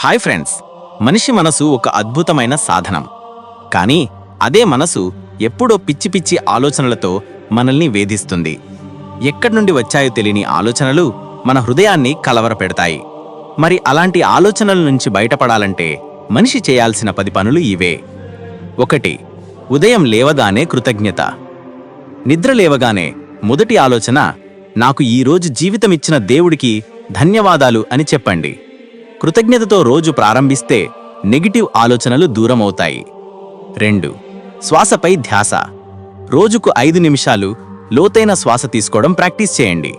Hi friends మనిషి మనసు ఒక అద్భుతమైన సాధనం. కానీ అదే మనసు ఎప్పుడో పిచ్చి పిచ్చి ఆలోచనలతో మనల్ని వేధిస్తుంది. ఎక్కడి నుండి వచ్చాయో తెలియని ఆలోచనలు మన హృదయాన్ని కలవరపెడతాయి. మరి అలాంటి ఆలోచనల నుంచి బయటపడాలంటే మనిషి చేయాల్సిన పది పనులు ఇవే. ఒకటి ఉదయం లేవగానే కృతజ్ఞత. నిద్ర లేవగానే మొదటి ఆలోచన నాకు ఈరోజు జీవితమిచ్చిన దేవుడికి ధన్యవాదాలు అని చెప్పండి. కృతజ్ఞతతో రోజు ప్రారంభిస్తే నెగిటివ్ ఆలోచనలు దూరమవుతాయి. రెండు శ్వాసపై ధ్యాస. రోజుకు ఐదు నిమిషాలు లోతైన శ్వాస తీసుకోవడం ప్రాక్టీస్ చేయండి.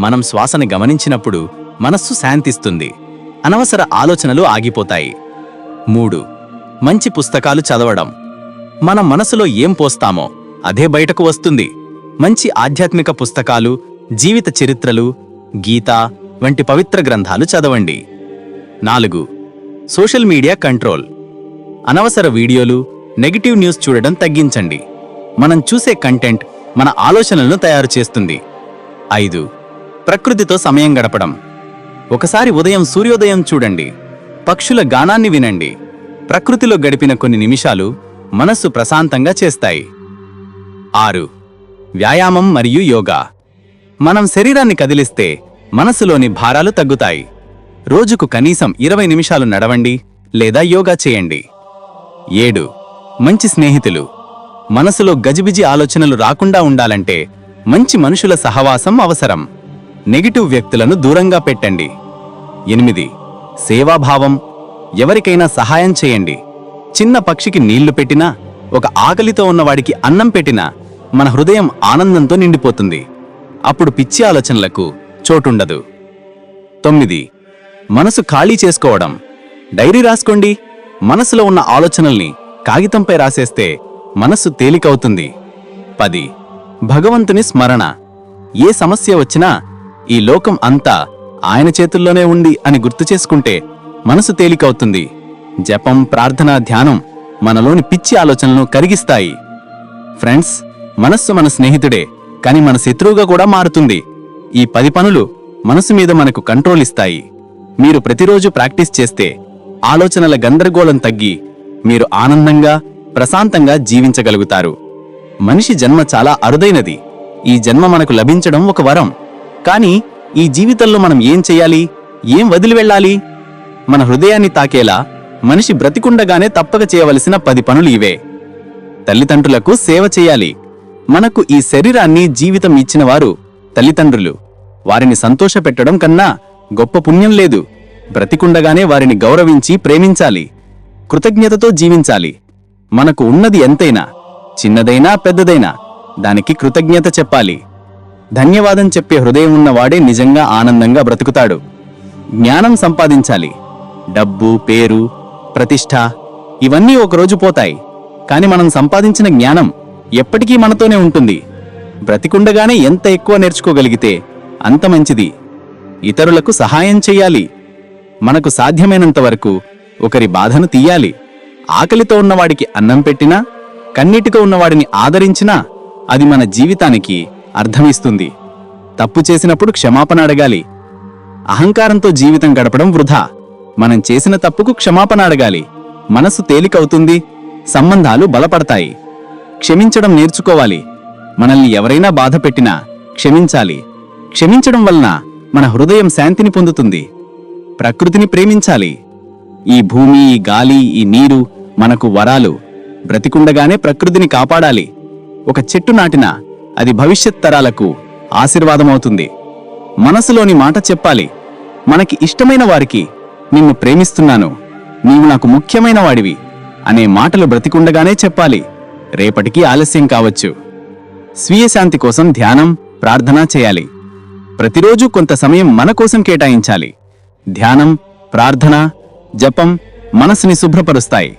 మనం శ్వాసని గమనించినప్పుడు మనస్సు శాంతిస్తుంది. అనవసర ఆలోచనలు ఆగిపోతాయి. మూడు మంచి పుస్తకాలు చదవడం. మన మనసులో ఏం పోస్తామో అదే బయటకు వస్తుంది. మంచి ఆధ్యాత్మిక పుస్తకాలు జీవిత చరిత్రలు గీత వంటి పవిత్ర గ్రంథాలు చదవండి. నాలుగు. Social media control. అనవసర వీడియోలు నెగిటివ్ న్యూస్ చూడడం తగ్గించండి. మనం చూసే కంటెంట్ మన ఆలోచనలను తయారు చేస్తుంది. ఐదు. ప్రకృతితో సమయం గడపడం. ఒకసారి ఉదయం సూర్యోదయం చూడండి. పక్షుల గానాన్ని వినండి. ప్రకృతిలో గడిపిన కొన్ని నిమిషాలు మనస్సు ప్రశాంతంగా చేస్తాయి. ఆరు. వ్యాయామం మరియు యోగా. మనం శరీరాన్ని కదిలిస్తే మనసులోని భారాలు తగ్గుతాయి. రోజుకు కనీసం ఇరవై నిమిషాలు నడవండి లేదా యోగా చేయండి. ఏడు. మంచి స్నేహితులు. మనసులో గజిబిజి ఆలోచనలు రాకుండా ఉండాలంటే మంచి మనుషుల సహవాసం అవసరం. నెగిటివ్ వ్యక్తులను దూరంగా పెట్టండి. ఎనిమిది. సేవాభావం. ఎవరికైనా సహాయం చేయండి. చిన్న పక్షికి నీళ్ళు పెట్టినా ఒక ఆకలితో ఉన్నవాడికి అన్నం పెట్టినా మన హృదయం ఆనందంతో నిండిపోతుంది. అప్పుడు పిచ్చి ఆలోచనలకు చోటుండదు. తొమ్మిది. మనసు ఖాళీ చేసుకోవడం. డైరీ రాసుకోండి. మనసులో ఉన్న ఆలోచనల్ని కాగితంపై రాసేస్తే మనస్సు తేలికవుతుంది. పది. భగవంతుని స్మరణ. ఏ సమస్య వచ్చినా ఈ లోకం అంతా ఆయన చేతుల్లోనే ఉంది అని గుర్తు చేసుకుంటే మనసు తేలికవుతుంది. జపం ప్రార్థన ధ్యానం మనలోని పిచ్చి ఆలోచనలను కరిగిస్తాయి. ఫ్రెండ్స్ మనస్సు మన స్నేహితుడే కాని మన శత్రువుగా కూడా మారుతుంది. ఈ పది పనులు మనసు మీద మనకు కంట్రోల్ ఇస్తాయి. మీరు ప్రతిరోజు ప్రాక్టీస్ చేస్తే ఆలోచనల గందరగోళం తగ్గి మీరు ఆనందంగా ప్రశాంతంగా జీవించగలుగుతారు. మనిషి జన్మ చాలా అరుదైనది. ఈ జన్మ మనకు లభించడం ఒక వరం. కానీ ఈ జీవితంలో మనం ఏం చెయ్యాలి ఏం వదిలి వెళ్ళాలి? మన హృదయాన్ని తాకేలా మనిషి బ్రతికుండగానే తప్పక చేయవలసిన పది పనులు ఇవే. తల్లిదండ్రులకు సేవ చేయాలి. మనకు ఈ శరీరాన్ని జీవితం ఇచ్చిన వారు తల్లిదండ్రులు. వారిని సంతోషపెట్టడం కన్నా గొప్ప పుణ్యం లేదు. బ్రతికుండగానే వారిని గౌరవించి ప్రేమించాలి. కృతజ్ఞతతో జీవించాలి. మనకు ఉన్నది ఎంతైనా చిన్నదైనా పెద్దదైనా దానికి కృతజ్ఞత చెప్పాలి. ధన్యవాదం చెప్పే హృదయం ఉన్నవాడే నిజంగా ఆనందంగా బ్రతుకుతాడు. జ్ఞానం సంపాదించాలి. డబ్బు పేరు ప్రతిష్ట ఇవన్నీ ఒకరోజు పోతాయి. కాని మనం సంపాదించిన జ్ఞానం ఎప్పటికీ మనతోనే ఉంటుంది. బ్రతికుండగానే ఎంత ఎక్కువ నేర్చుకోగలిగితే అంత మంచిది. ఇతరులకు సహాయం చెయ్యాలి. మనకు సాధ్యమైనంత వరకు ఒకరి బాధను తీయాలి. ఆకలితో ఉన్నవాడికి అన్నం పెట్టినా కన్నీటితో ఉన్నవాడిని ఆదరించినా అది మన జీవితానికి అర్థమిస్తుంది. తప్పు చేసినప్పుడు క్షమాపణ అడగాలి. అహంకారంతో జీవితం గడపడం వృధా. మనం చేసిన తప్పుకు క్షమాపణ అడగాలి. మనసు తేలికవుతుంది సంబంధాలు బలపడతాయి. క్షమించడం నేర్చుకోవాలి. మనల్ని ఎవరైనా బాధ పెట్టినా క్షమించాలి. క్షమించడం వలన మన హృదయం శాంతిని పొందుతుంది. ప్రకృతిని ప్రేమించాలి. ఈ భూమి ఈ గాలి ఈ నీరు మనకు వరాలు. బ్రతికుండగానే ప్రకృతిని కాపాడాలి. ఒక చెట్టు నాటినా అది భవిష్యత్ తరాలకు ఆశీర్వాదమవుతుంది. మనసులోని మాట చెప్పాలి. మనకి ఇష్టమైన వారికి నిన్ను ప్రేమిస్తున్నాను. నీవు నాకు ముఖ్యమైన వాడివి అనే మాటలు బ్రతికుండగానే చెప్పాలి. రేపటికి ఆలస్యం కావచ్చు. స్వీయ శాంతి కోసం ధ్యానం ప్రార్థన చేయాలి. ప్రతిరోజు కొంత సమయం మన కోసం కేటాయించాలి. ధ్యానం ప్రార్థన జపం మనసుని శుభ్రపరుస్తాయి.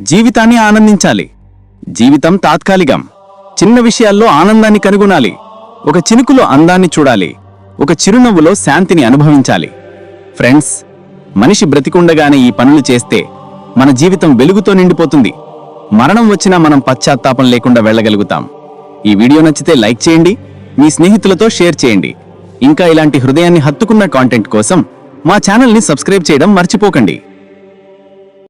జీవితాన్ని ఆనందించాలి. జీవితం తాత్కాలికం. చిన్న విషయాల్లో ఆనందాన్ని కనుగొనాలి. ఒక చినుకులో అందాన్ని చూడాలి. ఒక చిరునవ్వులో శాంతిని అనుభవించాలి. ఫ్రెండ్స్ మనిషి బ్రతికుండగానే ఈ పనులు చేస్తే మన జీవితం వెలుగుతో నిండిపోతుంది. మరణం వచ్చినా మనం పశ్చాత్తాపం లేకుండా వెళ్ళగలుగుతాం. ఈ వీడియో నచ్చితే లైక్ చేయండి. మీ స్నేహితులతో షేర్ చేయండి. ఇంకా ఇలాంటి హృదయాన్ని హత్తుకున్న కాంటెంట్ కోసం మా ఛానల్ని సబ్స్క్రైబ్ చేయడం మర్చిపోకండి.